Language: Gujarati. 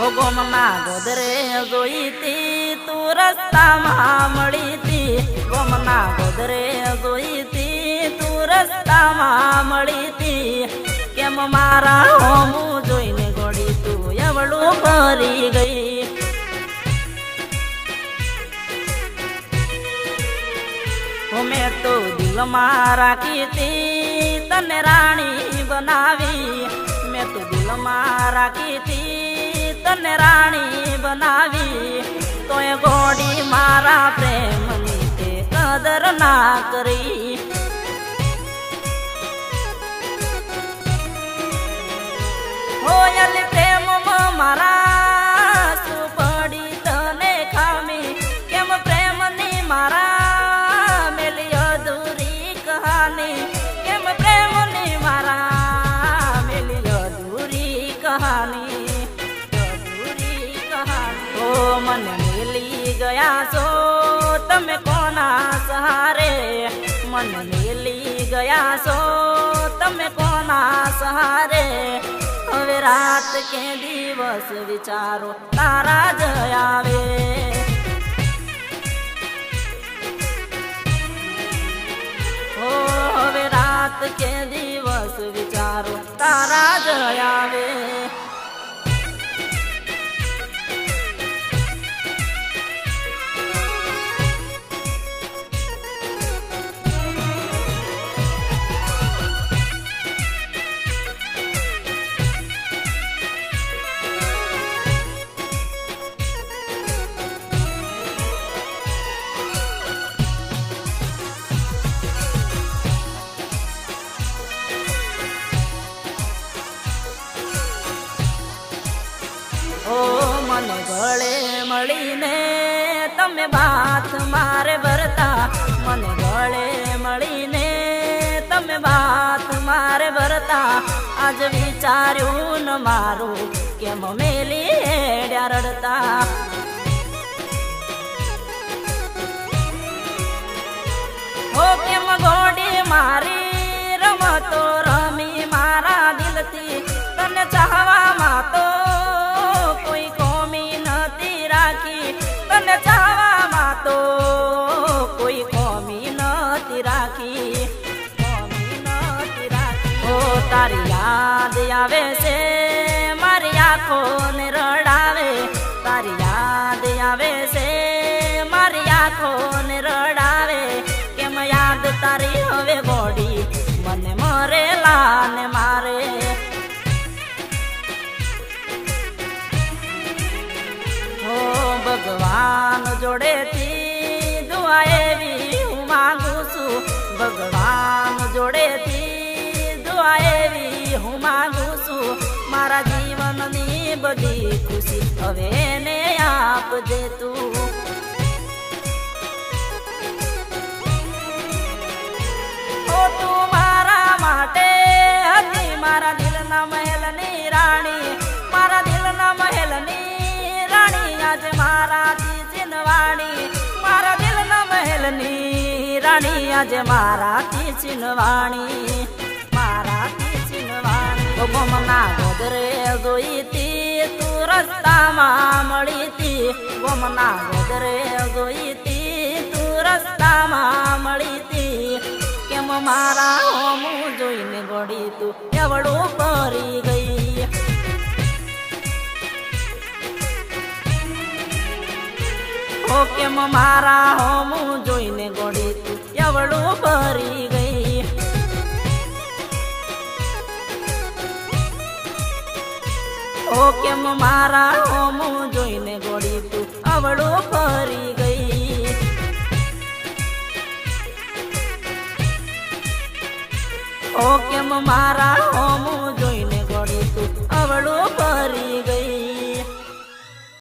ગોમના ગોદરે જોઈતી તું રસ્તામાં મળીતી ગોમના ગોદરે જોઈતી તું રસ્તામાં મળીતી કેમ મારા હોમું જોઈને ગોળી તું, એવડું ભરી ગઈ. મેં તો દિલમાં રાખી તી, તને રાણી બનાવી. મેં તો દિલમાં રાખી તી તને રાણી બનાવી તોય ગોડી મારા પ્રેમની તે કદર ના કરી. ગયા છો તમે કોના સહારે? મન મેલી ગયા છો તમે કોના સહારે? હવે રાત કે દિવસ વિચારો, તારા જ આવે. હવે રાત કે દિવસ વિચારો, તારા મને ગળે મળીને તમે વાત મારે ભરતા મને ગળે મળીને તમે વાત મારે ભરતા આજ વિચાર્યું ન મારું કેમ મેલી હેડ્યા રડતા. હો, કેમ ગોડી મારી રમતો તને ચાહવામાં તો કોઈ કોમી નથી રાખી તારી યાદ આવે છે, મારી આંખોને રડાવે. તારી યાદ આવે છે, મારી આંખોને રડાવે. કેમ યાદ તારી હવે ગોડી મને મરેલા ને મારે. જોડેથી દુઆ એવી હું માંગુ છું. ભગવાન જોડેથી દુઆ એવી હું માંગુ છું. મારા જીવનની બધી ખુશી હવે એને આપજે તું. આજે મારાથી ચિનવાણી મારાથી ચિનવાણી ગોમના ગોદરે જોઈતી તું રસ્તામાં મળીતી ગોમના ગોદરે જોઈતી તું રસ્તામાં મળીતી કેમ મારા હોમું જોઈને ગોડી તું એવડું પરી ગઈ. ઓ કેમ મારા હોમું જોઈને ગોડી તું એવડું પરી ગઈ. ઓ કેમ મારા હોમું જોઈને ગોડી તું અવળું ફરી ગઈ. ઓ કેમ મારા હોમું જોઈને ગોળી તું અવળું ફરી